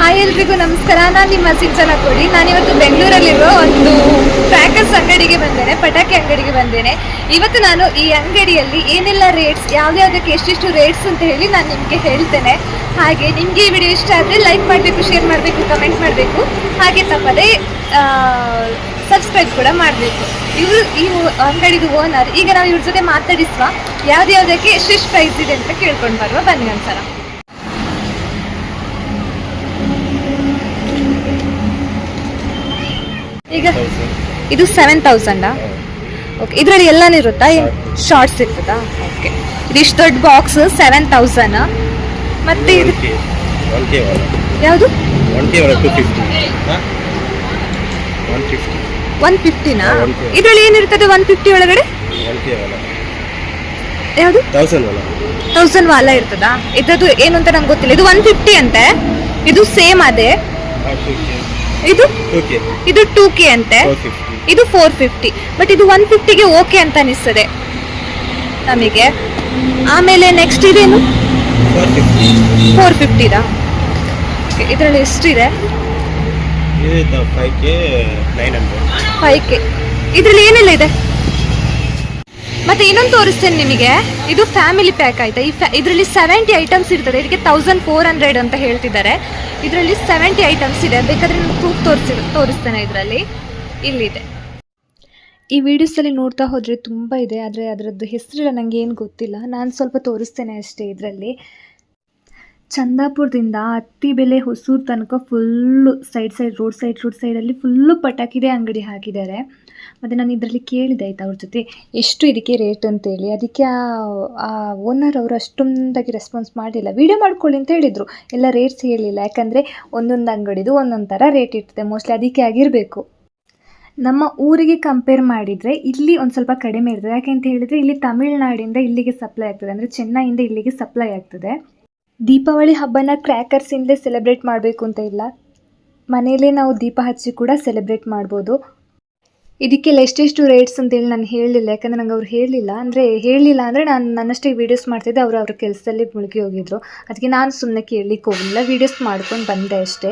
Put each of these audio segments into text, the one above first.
Hi ಎಲ್ರಿಗೂ ನಮಸ್ಕಾರ. ನಾನು ನಿಮ್ಮ ಸಿಂಚನ ಕೊಡಿ ನಾನಿವತ್ತು ಬೆಂಗಳೂರಲ್ಲಿರೋ ಒಂದು ಕ್ರ್ಯಾಕರ್ಸ್ ಅಂಗಡಿಗೆ ಬಂದೇನೆ, ಪಟಾಕಿ ಅಂಗಡಿಗೆ ಬಂದೇನೆ. ಇವತ್ತು ನಾನು ಈ ಅಂಗಡಿಯಲ್ಲಿ ಏನೆಲ್ಲ ರೇಟ್ಸ್ ಯಾವ್ದಾವುದಕ್ಕೆ ಎಷ್ಟೆಷ್ಟು ರೇಟ್ಸ್ ಅಂತ ಹೇಳಿ ನಾನು ನಿಮಗೆ ಹೇಳ್ತೇನೆ. ಹಾಗೆ ನಿಮಗೆ ಈ ವಿಡಿಯೋ ಇಷ್ಟ ಆದರೆ ಲೈಕ್ ಮಾಡಬೇಕು ಶೇರ್ ಮಾಡಬೇಕು ಕಮೆಂಟ್ ಮಾಡಬೇಕು. ಹಾಗೆ ತಪ್ಪದೇ ಸಬ್ಸ್ಕ್ರೈಬ್ ಕೂಡ ಮಾಡಬೇಕು. ಇವರು ಈ ಅಂಗಡಿದು ಓನರ್ ಈಗ ನಾವು ಇವ್ರ ಜೊತೆ ಮಾತಾಡಿಸುವ ಯಾವ್ದ್ಯಾವ್ದಕ್ಕೆ ಎಷ್ಟೆಷ್ಟು ಪ್ರೈಸ್ ಇದೆ ಅಂತ ಕೇಳ್ಕೊಂಡು ಬರುವ, ಬನ್ನಿ ಒಂದ್ಸಲ. ಇದು ಸೆವೆನ್ ತೌಸಂಡಾ ಓಕೆ ಇದರಲ್ಲಿ ಎಲ್ಲಾನು ಇರುತ್ತಾ? ಶಾರ್ಟ್ಸ್ ಇರ್ತದಾ? ಓಕೆ ಇದಿಷ್ಟು ದೊಡ್ಡ ಬಾಕ್ಸ್ ಸೆವೆನ್ ತೌಸಂಡ್ ಮತ್ತೆ ಇದು ಯಾವುದು? ಒನ್ ಫಿಫ್ಟಿನಾ ಇದರಲ್ಲಿ ಏನಿರ್ತದೆ ಒನ್ ಫಿಫ್ಟಿ ಒಳಗಡೆ? ಯಾವುದು? ತೌಸಂಡ್ ವಾಲ ಇರ್ತದಾ? ಇದ್ರದ್ದು ಏನು ಅಂತ ನಂಗೆ ಗೊತ್ತಿಲ್ಲ. ಇದು ಒನ್ ಫಿಫ್ಟಿ ಅಂತೆ. ಇದು ಸೇಮ್ ಅದೇ. ಇದು? ಇದು ಟೂ ಕೆ ಅಂತೆ. ಇದು ಫೋರ್ ಫಿಫ್ಟಿ ಬಟ್ ಇದು ಒನ್ ಫಿಫ್ಟಿಗೆ ಓಕೆ ಅಂತ ಅನಿಸ್ತದೆ. ನಮಗೆ. ಆಮೇಲೆ ನೆಕ್ಸ್ಟ್ ಇದೇನು? ಫೋರ್ ಫಿಫ್ಟಿದಾ ಇದರಲ್ಲಿ ಎಷ್ಟಿದೆ? ಫೈವ್ ಕೆ ಇದರಲ್ಲಿ ಏನೆಲ್ಲ ಇದೆ? ಮತ್ತೆ ಇನ್ನೊಂದು ತೋರಿಸ್ತೇನೆ ನಿಮಗೆ. ಇದು ಫ್ಯಾಮಿಲಿ ಪ್ಯಾಕ್ ಆಯ್ತಾ? ಈ ಇದರಲ್ಲಿ ಸೆವೆಂಟಿ ಐಟಮ್ಸ್ ಇರ್ತದೆ. ಇದಕ್ಕೆ ತೌಸಂಡ್ ಫೋರ್ ಹಂಡ್ರೆಡ್ ಅಂತ ಹೇಳ್ತಿದ್ದಾರೆ. ಇದರಲ್ಲಿ ಸೆವೆಂಟಿ ಐಟಮ್ಸ್ ಇದೆ. ಬೇಕಾದ್ರೆ ನಾನು ಪ್ರೂಫ್ ತೋರಿಸಿ ತೋರಿಸ್ತೇನೆ ಇದರಲ್ಲಿ. ಇಲ್ಲಿದೆ. ಈ ವಿಡಿಯೋಸಲ್ಲಿ ನೋಡ್ತಾ ಹೋದರೆ ತುಂಬ ಇದೆ, ಆದರೆ ಅದರದ್ದು ಹೆಸರಿಲ್ಲ ನನಗೆ ಏನು ಗೊತ್ತಿಲ್ಲ. ನಾನು ಸ್ವಲ್ಪ ತೋರಿಸ್ತೇನೆ ಅಷ್ಟೇ ಇದರಲ್ಲಿ. ಚಂದಾಪುರದಿಂದ ಅತ್ತಿಬೆಲೆ ಹೊಸೂರು ತನಕ full side side, road side, road ಸೈಡಲ್ಲಿ ಫುಲ್ಲು ಪಟಾಕಿದೆ ಅಂಗಡಿ ಹಾಕಿದ್ದಾರೆ. ಮತ್ತು ನಾನು ಇದರಲ್ಲಿ ಕೇಳಿದೆ ಆಯ್ತಾ ಅವ್ರ ಜೊತೆ. ಎಷ್ಟು ಇದಕ್ಕೆ ರೇಟ್ ಅಂತೇಳಿ. ಅದಕ್ಕೆ ಆ ಓನರ್ ಅವರು ಅಷ್ಟೊಂದಾಗಿ ರೆಸ್ಪಾನ್ಸ್ ಮಾಡಲಿಲ್ಲ. ವೀಡಿಯೋ ಮಾಡ್ಕೊಳ್ಳಿ ಅಂತ ಹೇಳಿದರು. ಎಲ್ಲ ರೇಟ್ಸ್ ಹೇಳಿಲ್ಲ. ಯಾಕಂದರೆ ಒಂದೊಂದು ಅಂಗಡಿದು ಒಂದೊಂದು ಥರ ರೇಟ್ ಇರ್ತದೆ. ಮೋಸ್ಟ್ಲಿ ಅದಕ್ಕೆ ಆಗಿರಬೇಕು. ನಮ್ಮ ಊರಿಗೆ ಕಂಪೇರ್ ಮಾಡಿದರೆ ಇಲ್ಲಿ ಒಂದು ಸ್ವಲ್ಪ ಕಡಿಮೆ ಇರ್ತದೆ. ಯಾಕೆ ಅಂತ ಹೇಳಿದರೆ ಇಲ್ಲಿ ತಮಿಳ್ನಾಡಿಂದ ಇಲ್ಲಿಗೆ ಸಪ್ಲೈ ಆಗ್ತದೆ. ಅಂದರೆ ಚೆನ್ನೈಯಿಂದ ಇಲ್ಲಿಗೆ ಸಪ್ಲೈ ಆಗ್ತದೆ. ದೀಪಾವಳಿ ಹಬ್ಬನ ಕ್ರ್ಯಾಕರ್ಸಿಂದಲೇ ಸೆಲೆಬ್ರೇಟ್ ಮಾಡಬೇಕು ಅಂತ ಇಲ್ಲ. ಮನೆಯಲ್ಲೇ ನಾವು ದೀಪ ಹಚ್ಚಿ ಕೂಡ ಸೆಲೆಬ್ರೇಟ್ ಮಾಡ್ಬೋದು. ಇದಕ್ಕೆಲ್ಲ ಎಷ್ಟೆಷ್ಟು ರೇಟ್ಸ್ ಅಂತೇಳಿ ನಾನು ಹೇಳಲಿಲ್ಲ, ಯಾಕಂದರೆ ನಂಗೆ ಅವ್ರು ಹೇಳಲಿಲ್ಲ. ಅಂದರೆ ಹೇಳಲಿಲ್ಲ ಅಂದರೆ ನಾನು ನನ್ನಷ್ಟೇ ವೀಡಿಯೋಸ್ ಮಾಡ್ತಿದ್ದೆ, ಅವರು ಅವ್ರ ಕೆಲಸದಲ್ಲಿ ಮುಳುಗಿ ಹೋಗಿದ್ರು. ಅದಕ್ಕೆ ನಾನು ಸುಮ್ಮನೆ ಕೇಳಲಿಕ್ಕೆ ಹೋಗಲಿಲ್ಲ ವೀಡಿಯೋಸ್ ಮಾಡ್ಕೊಂಡು ಬಂದೆ ಅಷ್ಟೇ.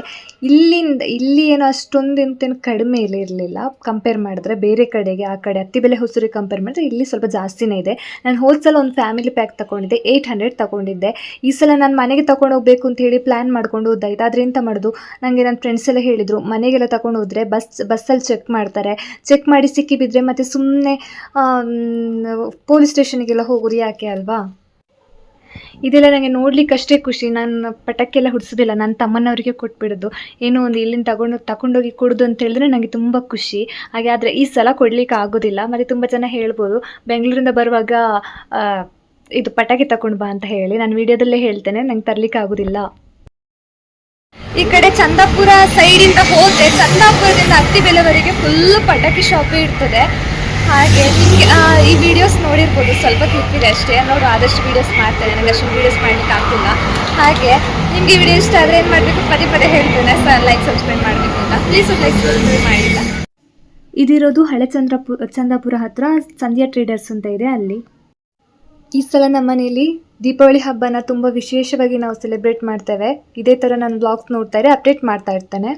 ಇಲ್ಲಿಂದ, ಇಲ್ಲಿ ಏನೋ ಅಷ್ಟೊಂದು ಇಂತೇನು ಕಡಿಮೆ ಇರಲಿಲ್ಲ. ಕಂಪೇರ್ ಮಾಡಿದ್ರೆ ಬೇರೆ ಕಡೆಗೆ, ಆ ಕಡೆ ಹತ್ತಿಬೆಲೆ ಹೊಸೂರಿಗೆ ಕಂಪೇರ್ ಮಾಡಿದ್ರೆ ಇಲ್ಲಿ ಸ್ವಲ್ಪ ಜಾಸ್ತಿನೇ ಇದೆ. ನಾನು ಹೋದ್ಸಲ ಒಂದು ಫ್ಯಾಮಿಲಿ ಪ್ಯಾಕ್ ತಗೊಂಡಿದ್ದೆ ಏಯ್ಟ್ ಹಂಡ್ರೆಡ್ ತಗೊಂಡಿದ್ದೆ. ಈ ಸಲ ನಾನು ಮನೆಗೆ ತಗೊಂಡು ಹೋಗಬೇಕು ಅಂತ ಹೇಳಿ ಪ್ಲ್ಯಾನ್ ಮಾಡ್ಕೊಂಡು ಹೋದಾಯ್ತು ಆದರೆ ಎಂತ ಮಾಡೋದು? ನನಗೆ ನನ್ನ ಫ್ರೆಂಡ್ಸ್ ಎಲ್ಲ ಹೇಳಿದರು, ಮನೆಗೆಲ್ಲ ತಗೊಂಡು ಹೋದರೆ ಬಸ್ ಬಸ್ಸಲ್ಲಿ ಚೆಕ್ ಮಾಡ್ತಾರೆ. ಮಾಡಿ ಸಿಕ್ಕಿಬಿದ್ರೆ ಮತ್ತೆ ಸುಮ್ಮನೆ ಪೊಲೀಸ್ ಸ್ಟೇಷನ್ಗೆಲ್ಲ ಹೋಗೋದು ಯಾಕೆ ಅಲ್ವಾ? ಇದೆಲ್ಲ ನನಗೆ ನೋಡ್ಲಿಕ್ಕೆ ಅಷ್ಟೇ ಖುಷಿ. ನಾನು ಪಟಾಕಿ ಎಲ್ಲ ಹುಡ್ಸೋದಿಲ್ಲ. ನನ್ನ ತಮ್ಮನವರಿಗೆ ಕೊಟ್ಬಿಡೋದು. ಏನೋ ಒಂದು ಇಲ್ಲಿಂದ ತಗೊಂಡು ತಗೊಂಡೋಗಿ ಕೊಡೋದು ಅಂತ ಹೇಳಿದ್ರೆ ನನಗೆ ತುಂಬ ಖುಷಿ. ಹಾಗೆ ಆದರೆ ಈ ಸಲ ಕೊಡ್ಲಿಕ್ಕೆ ಆಗೋದಿಲ್ಲ. ಮತ್ತು ತುಂಬ ಜನ ಹೇಳ್ಬೋದು, ಬೆಂಗಳೂರಿಂದ ಬರುವಾಗ ಇದು ಪಟಾಕಿ ತಗೊಂಡು ಬಾ ಅಂತ ಹೇಳಿ. ನಾನು ವಿಡಿಯೋದಲ್ಲೇ ಹೇಳ್ತೇನೆ. ನಂಗೆ ತರಲಿಕ್ಕೆ ಆಗೋದಿಲ್ಲ. ಈ ಕಡೆ ಚಂದಾಪುರ ಸೈಡಿಂದ ಹೋದ್ರೆ ಚಂದಾಪುರದಿಂದ ಅತ್ತಿಬೆಲೆವರೆಗೆ ಫುಲ್ ಪಟಾಕಿ ಶಾಪೇ ಇರ್ತದೆ. ಹಾಗೆ ನಿಮಗೆ ಈ ವಿಡಿಯೋಸ್ ನೋಡಿರ್ಬೋದು. ಸ್ವಲ್ಪ ಕ್ಲಿಪ್ ಇದೆ ಅಷ್ಟೇ. ನೋಡು, ಆದಷ್ಟು ವಿಡಿಯೋಸ್ ಮಾಡ್ತೇನೆ. ನನಗೆ ಅಷ್ಟು ವಿಡಿಯೋಸ್ ಮಾಡ್ಲಿಕ್ಕೆ ಆಗ್ತಿಲ್ಲ. ಹಾಗೆ ನಿಮಗೆ ಈ ವಿಡಿಯೋ ಇಷ್ಟ ಆದರೆ ಏನು ಮಾಡಬೇಕು? ಪದೇ ಪದೇ ಹೇಳ್ತೇನೆ. ಲೈಕ್ ಸಬ್ಸ್ಕ್ರೈಬ್ ಮಾಡಬೇಕು ಅಂತ. ಪ್ಲೀಸ್ ಲೈಕ್ ಸಬ್ಸ್ಕ್ರೈಬ್ ಮಾಡಿಲ್ಲ. ಇದಿರೋದು ಹಳೆ ಚಂದ್ರಪುರ ಚಂದಾಪುರ ಹತ್ರ ಸಂಧ್ಯಾ ಟ್ರೇಡರ್ಸ್ ಅಂತ ಇದೆ ಅಲ್ಲಿ. ಈ ಸಲ ನಮ್ಮ ಮನೆಯಲ್ಲಿ ದೀಪಾವಳಿ ಹಬ್ಬನ ತುಂಬ ವಿಶೇಷವಾಗಿ ನಾವು ಸೆಲೆಬ್ರೇಟ್ ಮಾಡ್ತೇವೆ. ಇದೇ ಥರ ನಾನು ಬ್ಲಾಗ್ಸ್ ನೋಡ್ತಾ ಇದ್ರೆ ಅಪ್ಡೇಟ್ ಮಾಡ್ತಾ ಇರ್ತೇನೆ.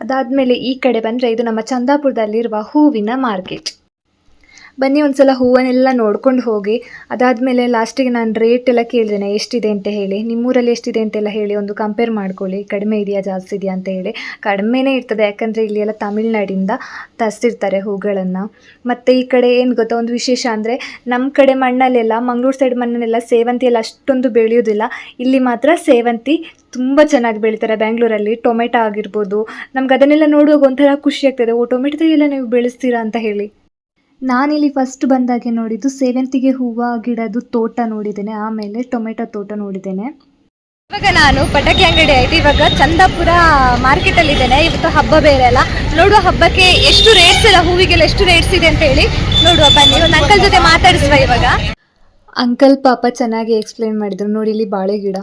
ಅದಾದಮೇಲೆ ಈ ಕಡೆ ಬಂದರೆ ಇದು ನಮ್ಮ ಚಂದಾಪುರದಲ್ಲಿರುವ ಹೂವಿನ ಮಾರ್ಕೆಟ್ ಬನ್ನಿ ಒಂದು ಸಲ ಹೂವನ್ನೆಲ್ಲ ನೋಡ್ಕೊಂಡು ಹೋಗಿ. ಅದಾದಮೇಲೆ ಲಾಸ್ಟಿಗೆ ನಾನು ರೇಟ್ ಎಲ್ಲ ಕೇಳಿದ್ದೇನೆ ಎಷ್ಟಿದೆ ಅಂತ ಹೇಳಿ. ನಿಮ್ಮೂರಲ್ಲಿ ಎಷ್ಟಿದೆ ಅಂತೆಲ್ಲ ಹೇಳಿ, ಒಂದು ಕಂಪೇರ್ ಮಾಡ್ಕೊಳ್ಳಿ. ಕಡಿಮೆ ಇದೆಯಾ, ಜಾಸ್ತಿ ಇದೆಯಾ ಅಂತ ಹೇಳಿ. ಕಡಿಮೆನೇ ಇರ್ತದೆ, ಯಾಕಂದರೆ ಇಲ್ಲಿ ಎಲ್ಲ ತಮಿಳ್ನಾಡಿಂದ ತರಿಸಿರ್ತಾರೆ ಹೂಗಳನ್ನು. ಮತ್ತು ಈ ಕಡೆ ಏನು ಗೊತ್ತಾ, ಒಂದು ವಿಶೇಷ ಅಂದರೆ ನಮ್ಮ ಕಡೆ ಮಣ್ಣಲ್ಲೆಲ್ಲ, ಮಂಗಳೂರು ಸೈಡ್ ಮಣ್ಣಲ್ಲೆಲ್ಲ ಸೇವಂತಿ ಎಲ್ಲ ಅಷ್ಟೊಂದು ಬೆಳೆಯೋದಿಲ್ಲ. ಇಲ್ಲಿ ಮಾತ್ರ ಸೇವಂತಿ ತುಂಬ ಚೆನ್ನಾಗಿ ಬೆಳೀತಾರೆ ಬ್ಯಾಂಗ್ಳೂರಲ್ಲಿ. ಟೊಮೆಟೊ ಆಗಿರ್ಬೋದು. ನಮ್ಗೆ ಅದನ್ನೆಲ್ಲ ನೋಡುವಾಗ ಒಂಥರ ಖುಷಿ ಆಗ್ತದೆ. ಓ ಟೊಮೆಟೊ ನೀವು ಬೆಳೆಸ್ತೀರಾ ಅಂತ ಹೇಳಿ. ನಾನಿಲ್ಲಿ ಫಸ್ಟ್ ಬಂದಾಗೆ ನೋಡಿದ್ದು ಸೇವಂತಿಗೆ ಹೂವು ಗಿಡದ್ದು ತೋಟ ನೋಡಿದ್ದೇನೆ ಆಮೇಲೆ ಟೊಮೆಟೊ ತೋಟ ನೋಡಿದ್ದೇನೆ. ಇವಾಗ ನಾನು ಪಟಾಕಿ ಅಂಗಡಿ ಆಯ್ತು ಇವಾಗ ಚಂದಾಪುರ ಮಾರ್ಕೆಟ್ ಅಲ್ಲಿ ಇದ್ದೇನೆ. ಇವತ್ತು ಹಬ್ಬ ಬೇರೆ ಅಲ್ಲ. ನೋಡುವ ಹಬ್ಬಕ್ಕೆ ಎಷ್ಟು ರೇಟ್ಸ್ ಎಲ್ಲ ಹೂವಿಗೆಲ್ಲ ಎಷ್ಟು ರೇಟ್ಸ್ ಇದೆ ಅಂತ ಹೇಳಿ ನೋಡುವ ಬನ್ನಿ. ಒಂದು ಅಂಕಲ್ ಜೊತೆ ಮಾತಾಡಿಸುವ ಇವಾಗ. ಅಂಕಲ್ ಪಾಪ ಚೆನ್ನಾಗಿ ಎಕ್ಸ್ಪ್ಲೈನ್ ಮಾಡಿದ್ರು. ನೋಡಿ ಇಲ್ಲಿ ಬಾಳೆ ಗಿಡ.